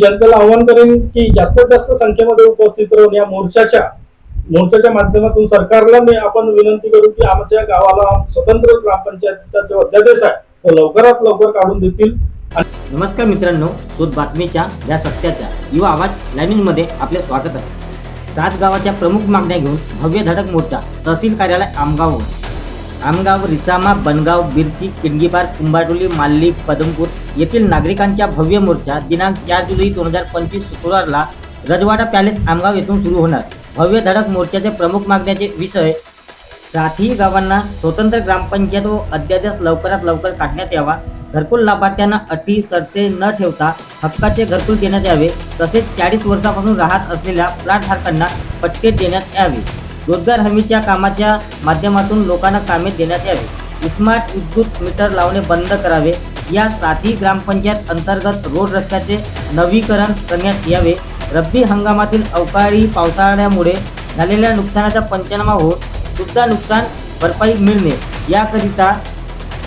जनतेला आव्हान करेन की जास्तीत जास्त संख्येमध्ये उपस्थित राहून या मोर्चाच्या मोर्चाच्या माध्यमातून सरकारला मी आपण विनंती करू की आमच्या गावाला स्वतंत्र ग्रामपंचायतीचा जो अध्यादेश आहे तो लवकरात लवकर काढून देतील. नमस्कार मित्रांनो शोध बातमीच्या या सत्याच्या युवा आवाज लाईनीमध्ये आपले स्वागत आहे. सात गावाच्या प्रमुख मागण्या घेऊन भव्य धडक मोर्चा तहसील कार्यालय आमगाव आमगाव रिसामा बनगाव बिरसी किंडगीपार कुंभाटोली माल्ली पदमपूर येथील नागरिकांच्या भव्य मोर्चा दिनांक चार जुलै दोन हजार पंचवीस शुक्रवारला रजवाडा पॅलेस आमगाव येथून सुरू होणार. भव्य धडक मोर्चाचे प्रमुख मागण्याचे विषय सातही गावांना स्वतंत्र ग्रामपंचायत व अध्यादेश लवकरात लवकर काढण्यात यावा. घरकुल लाभार्थ्यांना अटी सरते न ठेवता हक्काचे घरकुल देण्यात यावे. तसेच चाळीस वर्षापासून राहत असलेल्या प्लॅटधारकांना पटके देण्यात यावे. रोजगार हमीच्या कामाच्या माध्यमातून लोकांना कामे देण्यात यावी. स्मार्ट विद्युत मीटर लावणे बंद करावे. या साथी ग्रामपंचायत अंतर्गत रोड रस्त्याचे नवीकरण करण्यात यावे. रब्बी हंगामातील अवकाळी पावसाळ्यामुळे झालेल्या नुकसानाचा पंचनामा होऊन सुद्धा नुकसान भरपाई मिळणे. याकरिता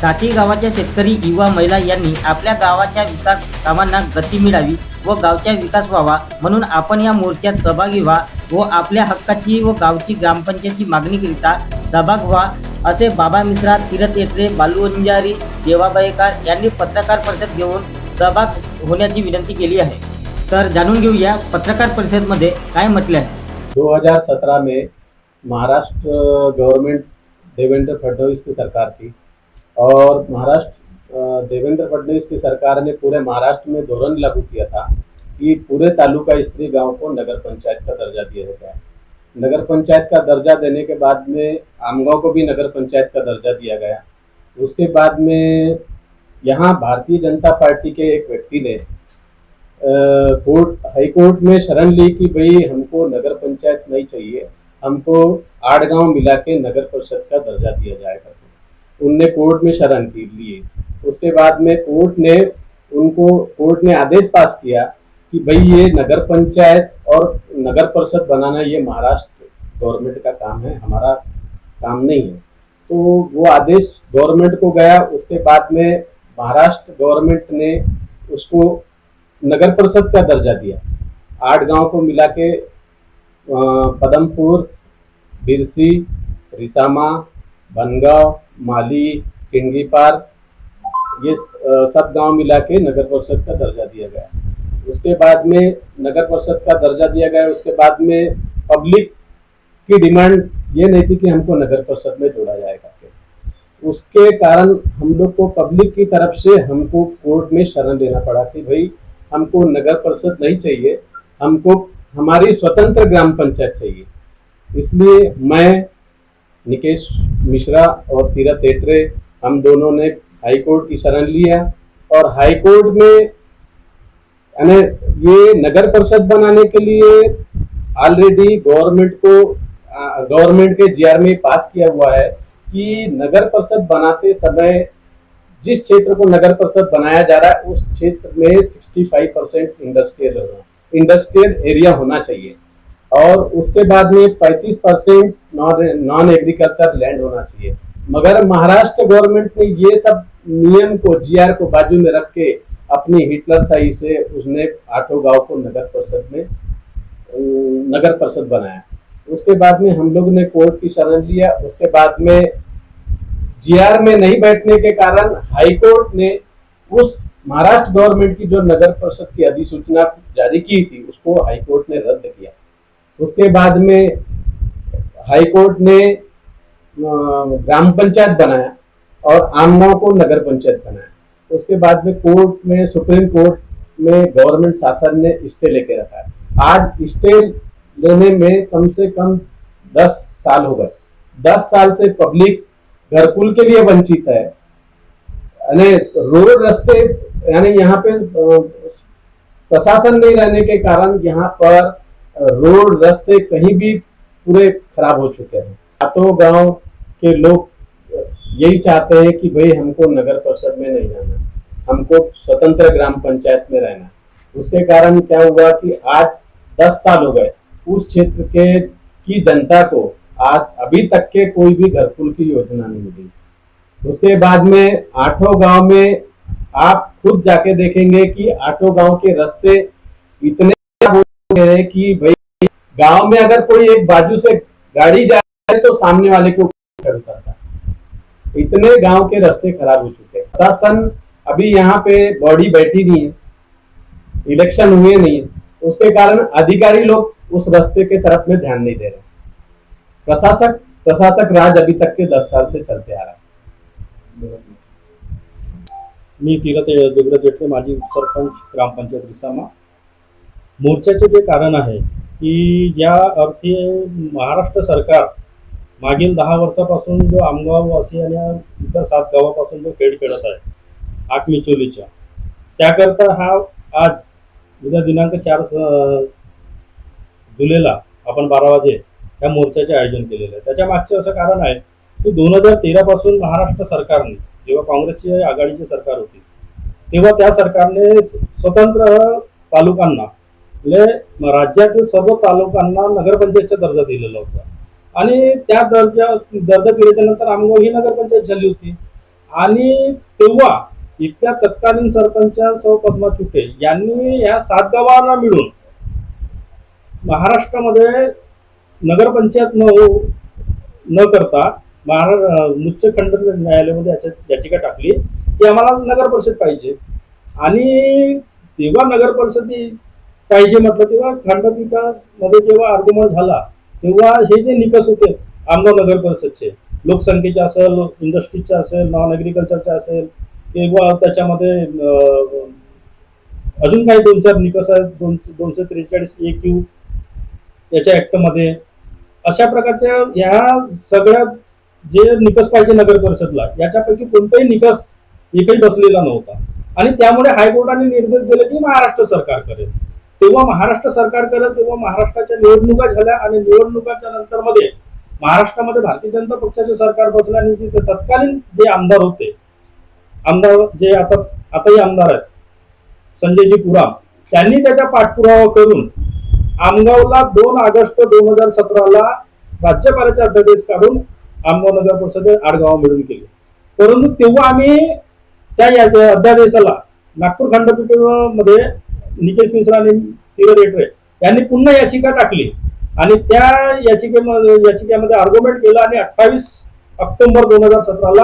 साती गावाच्या शेतकरी युवा महिला यांनी आपल्या गावाच्या विकास कामांना गती मिळावी व गावचा विकास व्हावा म्हणून आपण या मोर्चात सहभागी व्हा व आपल्या हक्काची व गावची ग्रामपंचायतची मागणीकरिता सहभाग व्हा असे बाबा मिश्रा तीरथ येत्रे बालू अंजारी देवाबाईकर यांनी पत्रकार परिषद घेऊन सहभाग होण्याची विनंती केली आहे. तर जाणून घेऊया पत्रकार परिषदमध्ये काय म्हटले आहे. 2017 में महाराष्ट्र गवर्नमेंट देवेंद्र फडणवीस की सरकार थी और महाराष्ट्र देवेंद्र फडणवीस की सरकार ने पूरे महाराष्ट्र में धोरण लागू किया था कि पूरे तालुका स्त्री गाँव को नगर पंचायत का दर्जा दिया जाए नगर पंचायत का दर्जा देने के बाद में आमगांव को भी नगर पंचायत का दर्जा दिया गया। उसके बाद में यहाँ भारतीय जनता पार्टी के एक व्यक्ति ने कोर्ट हाई कोर्ट में शरण ली कि भाई हमको नगर पंचायत नहीं चाहिए, हमको आठ गाँव मिला के नगर परिषद का दर्जा दिया जाएगा। उनने कोर्ट में शरण की लिए उसके बाद में कोर्ट ने उनको, कोर्ट ने आदेश पास किया कि भाई ये नगर पंचायत और नगर परिषद बनाना ये महाराष्ट्र गवर्नमेंट का काम है, हमारा काम नहीं है। तो वो आदेश गवर्नमेंट को गया, उसके बाद में महाराष्ट्र गवर्नमेंट ने उसको नगर परिषद का दर्जा दिया। आठ गाँव को मिला के पदमपुर, बिरसी, रिसामा बनगांव, माली किंडगीपार ये सब गाँव मिला के नगर परिषद का दर्जा दिया गया। उसके बाद में नगर परिषद का दर्जा दिया गया, उसके बाद में पब्लिक की डिमांड ये नहीं थी कि हमको नगर परिषद में जोड़ा जाएगा उसके कारण हम लोग को पब्लिक की तरफ़ से हमको कोर्ट में शरण देना पड़ा कि भाई, हमको नगर परिषद नहीं चाहिए, हमको, हमारी स्वतंत्र ग्राम पंचायत चाहिए। इसलिए मैं निकेश मिश्रा और तीरथ तेटरे हम दोनों ने हाईकोर्ट की शरण लिया और हाईकोर्ट में, यानी ये नगर परिषद बनाने के लिए ऑलरेडी गवर्नमेंट को गवर्नमेंट के जीआर में पास किया हुआ है कि नगर परिषद बनाते समय जिस क्षेत्र को नगर परिषद बनाया जा रहा है, उस क्षेत्र में 65 परसेंट इंडस्ट्रियल इंडस्ट्रियल एरिया होना चाहिए। और उसके बाद में 35 परसेंट नॉन एग्रीकल्चर लैंड होना चाहिए। मगर महाराष्ट्र गवर्नमेंट ने ये सब नियम को जीआर को बाजू में रख के अपनी हिटलर शाही से उसने आठों गाँव को नगर परिषद में नगर परिषद बनाया। उसके बाद में हम लोग ने कोर्ट की शरण लिया। उसके बाद में जीआर में नहीं बैठने के कारण हाई कोर्ट ने उस महाराष्ट्र गवर्नमेंट की जो नगर परिषद की अधिसूचना जारी की थी, उसको हाई कोर्ट ने रद्द किया। उसके बाद में हाई कोर्ट ने ग्राम पंचायत बनाया और आमगांव को नगर पंचायत बनाया। उसके बाद में कोर्ट में, सुप्रीम कोर्ट में गवर्नमेंट शासन ने स्टे लेके रखा। है आज स्टे लेने में कम से कम दस साल हो गए। दस साल से पब्लिक घरकुल के लिए वंचित है। यानी रोड रस्ते, यानी यहाँ पे प्रशासन नहीं रहने के कारण यहाँ पर रोड रस्ते कहीं भी पूरे खराब हो चुके हैं। सातों गाँव के लोग, यही चाहते हैं कि भाई हमको नगर परिषद में नहीं जाना हमको स्वतंत्र ग्राम पंचायत में रहना। उसके कारण क्या हुआ कि आज दस साल हो गए, उस क्षेत्र के, की जनता को आज अभी तक के कोई भी घरकुल की योजना नहीं मिली। उसके बाद में आठों गाँव में आप खुद जाके देखेंगे कि आठों गाँव के रास्ते इतने हो गए कि भाई गाँव में अगर कोई एक बाजू से गाड़ी जा रहा है तो सामने वाले को उतरता है। इतने गाँव के रास्ते खराब हो चुके हैं। प्रशासन अभी यहाँ पे बॉडी बैठी नहीं है, इलेक्शन हुए नहीं उसके कारण अधिकारी लोग उस रास्ते के तरफ़ में ध्यान नहीं दे रहे। प्रशासक प्रशासक राज अभी तक के दस साल से चलते आ रहा है। मी तीरथ दुग्र जेठे माजी सरपंच ग्रामपंचायत रिसामा मोर्चाचे जे कारण आहे की ज्या अर्थी महाराष्ट्र सरकार मागील दहा वर्षापासून जो आमगाव वासी आणि इतर सात गावापासून जो खेळ खेळत आहे आकमिचोलीच्या त्याकरता हा आज उद्या दिनांक चार जुलैला आपण बारा वाजे या मोर्चाचे आयोजन केलेलं आहे. त्याच्या मागचे असं कारण आहे की दोन हजार तेरापासून महाराष्ट्र सरकारने जेव्हा काँग्रेसची आघाडीची सरकार होती तेव्हा त्या सरकारने स्वतंत्र तालुकांना राज्यातील सर्व तालुकांना नगरपंचायतचा दर्जा दिलेला होता. आणि त्या दर्जा दर्जा दिल्याच्या नंतर आमगाव ही नगरपंचायत झाली होती. आणि तेव्हा इथल्या तत्कालीन सरपंच सौ पद्मा चुटे यांनी या सात गावांना मिळून महाराष्ट्रामध्ये नगरपंचायत न हो- न करता महारा उच्च खंडपीठ न्यायालयामध्ये याच्यात याचिका टाकली की आम्हाला नगर परिषद पाहिजे. आणि तेव्हा नगर परिषद पाहिजे म्हटलं तेव्हा खंडपीठामध्ये जेव्हा आर्ग्युमेंट झाला तेव्हा हे जे निकष होते आमगाव नगर परिषदचे लोकसंख्येचे असेल इंडस्ट्रीजचे असेल नॉन ॲग्रिकल्चरचे असेल किंवा त्याच्यामध्ये अजून काही दोन चार निकष आहेत दोन दोनशे त्रेचाळीस ए क्यू याच्या ॲक्टमध्ये अशा प्रकारच्या ह्या सगळ्या जे निकष पाहिजे नगर परिषदला याच्यापैकी कोणताही निकष एकही बसलेला नव्हता. आणि त्यामुळे हायकोर्टाने निर्देश दिले की महाराष्ट्र सरकार करेल. तेव्हा महाराष्ट्र सरकार केलं तेव्हा महाराष्ट्राच्या निवडणुका झाल्या आणि निवडणुकाच्या नंतर मध्ये महाराष्ट्रामध्ये भारतीय जनता पक्षाचे सरकार बसले आणि तिथे तत्कालीन जे आमदार होते आमदार जे आता आताही आमदार आहेत संजयजी पुराम त्यांनी त्याचा पाठपुरावा करून आमगावला दोन ऑगस्ट दोन हजार सतराला राज्यपालाचे अध्यादेश काढून आमगाव नगर परिषद आडगाव मिळून केले. परंतु तेव्हा आम्ही त्या अध्यादेशाला नागपूर खंडपीठामध्ये निकेश मिश्रा आणि तिर रेटरे यांनी पुन्हा याचिका टाकली. आणि त्या याचिकेमध्ये याचिकेमध्ये आर्ग्युमेंट केलं आणि अठ्ठावीस ऑक्टोबर दोन हजार सतराला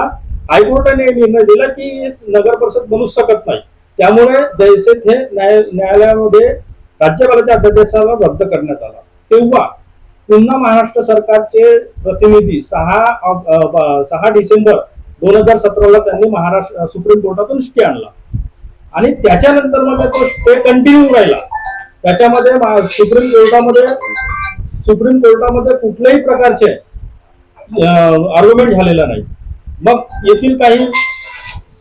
हायकोर्टाने निर्णय दिला की नगर परिषद बनूच शकत नाही. त्यामुळे जैसे थे न्याय न्यायालयामध्ये राज्यपालाच्या अध्यादेशाला रद्द करण्यात आला. तेव्हा पुन्हा महाराष्ट्र सरकारचे प्रतिनिधी सहा सहा डिसेंबर दोन हजार सतराला त्यांनी महाराष्ट्र सुप्रीम कोर्टातून स्टे आणला. आणि त्याच्यानंतर मग तो स्टे कंटिन्यू राहिला. त्याच्यामध्ये सुप्रीम कोर्टामध्ये सुप्रीम कोर्टामध्ये कुठल्याही प्रकारचे आर्ग्युमेंट झालेला नाही. मग येथील काही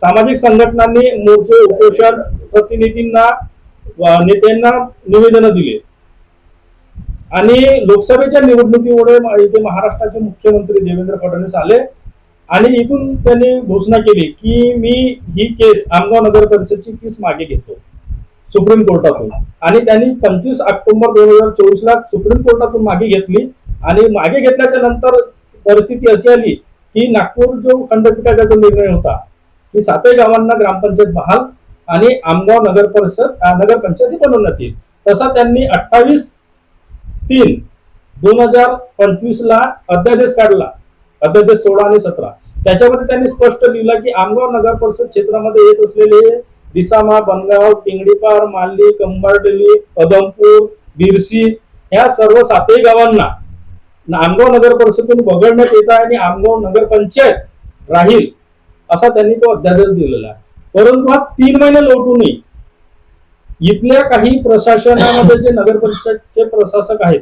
सामाजिक संघटनांनी मोर्चे उपोषण प्रतिनिधींना नेत्यांना निवेदन दिले. आणि लोकसभेच्या निवडणुकीमुळे इथे महाराष्ट्राचे मुख्यमंत्री देवेंद्र फडणवीस आले. आणि इथून त्यांनी घोषणा केली की मी ही केस आमगाव नगर परिषदची केस मागे घेतो सुप्रीम कोर्टातून. आणि त्यांनी पंचवीस ऑक्टोबर दोन हजार चोवीस ला सुप्रीम कोर्टातून मागे घेतली. आणि मागे घेतल्याच्या नंतर परिस्थिती अशी आली की नागपूर जो खंडपीठाचा जो निर्णय होता की सातही गावांना ग्रामपंचायत बहाल आणि आमगाव नगर परिषद नगरपंचायती नगर पंचायती बनवण्यात येईल. तसा त्यांनी अठ्ठावीस तीन दोन हजार पंचवीस ला अध्यादेश काढला. अध्यादेश सोळा आणि सतरा. त्याच्यामध्ये त्यांनी स्पष्ट लिहिलं की आमगाव नगर परिषद क्षेत्रामध्ये येत असलेले रिसामा बनगाव टिंगडीपार माल्ली कंबारडेली पदमपूर बिरसी ह्या सर्व सातही गावांना आमगाव नगर परिषदेतून वगळण्यात येत आहे आणि आमगाव नगर पंचायत राहील असा त्यांनी तो अध्यादेश दिलेला आहे. परंतु हा तीन महिने लोटूनही इथल्या काही प्रशासनामध्ये जे नगर परिषदचे प्रशासक आहेत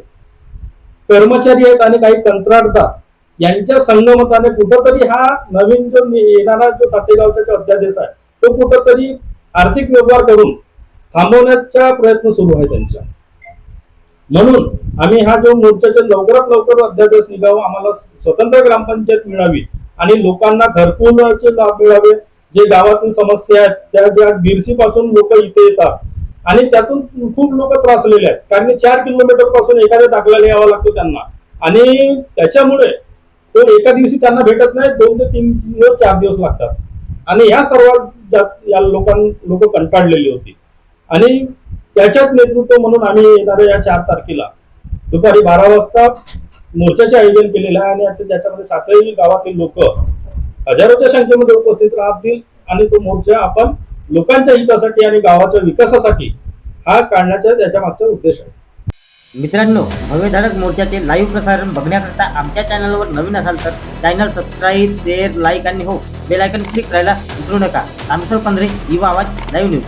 कर्मचारी आहेत आणि काही कंत्राटदार यांच्या संगमताने कुठंतरी हा नवीन जो येणारा जो सातेगावचा जो अध्यादेश आहे तो कुठंतरी आर्थिक व्यवहार करून थांबवण्याचा प्रयत्न सुरू आहे त्यांचा. म्हणून आम्ही हा जो मोर्चाचा लवकरात लवकर अध्यादेश निघावा आम्हाला स्वतंत्र ग्रामपंचायत मिळावी आणि लोकांना घरकुलचे लाभ मिळावे जे गावातील समस्या आहेत त्या ज्या बिरसी पासून लोक इथे येतात आणि त्यातून खूप लोक त्रासलेले आहेत. कारण चार किलोमीटरपासून एखाद्या दाखल्याला यावं लागतो त्यांना. आणि त्याच्यामुळे तो एका दिवशी त्यांना भेटत नाही दोन ते तीन दिवस चार दिवस लागतात. आणि ह्या सर्व जा- या लोकां लोक कंटाळलेली होती. आणि त्याच्यात नेतृत्व म्हणून आम्ही येणाऱ्या या चार तारखेला दुपारी बारा वाजता मोर्चाचे आयोजन केलेलं आहे आणि आता त्याच्यामध्ये सातही गावातील लोक हजारोच्या संख्येमध्ये उपस्थित राहतील आणि तो मोर्चा आपण लोकांच्या हितासाठी आणि गावाच्या विकासासाठी हा काढण्याचा त्याच्या मागचा उद्देश आहे. मित्रांनो भव्यधारक मोर्चाचे लाईव्ह प्रसारण बघण्याकरता आमच्या चॅनलवर नवीन असाल तर चॅनल सबस्क्राईब शेअर लाईक आणि हो बेल आयकन क्लिक करायला विसरू नका. आमचं पंधरे युवा आवाज लाईव्ह न्यूज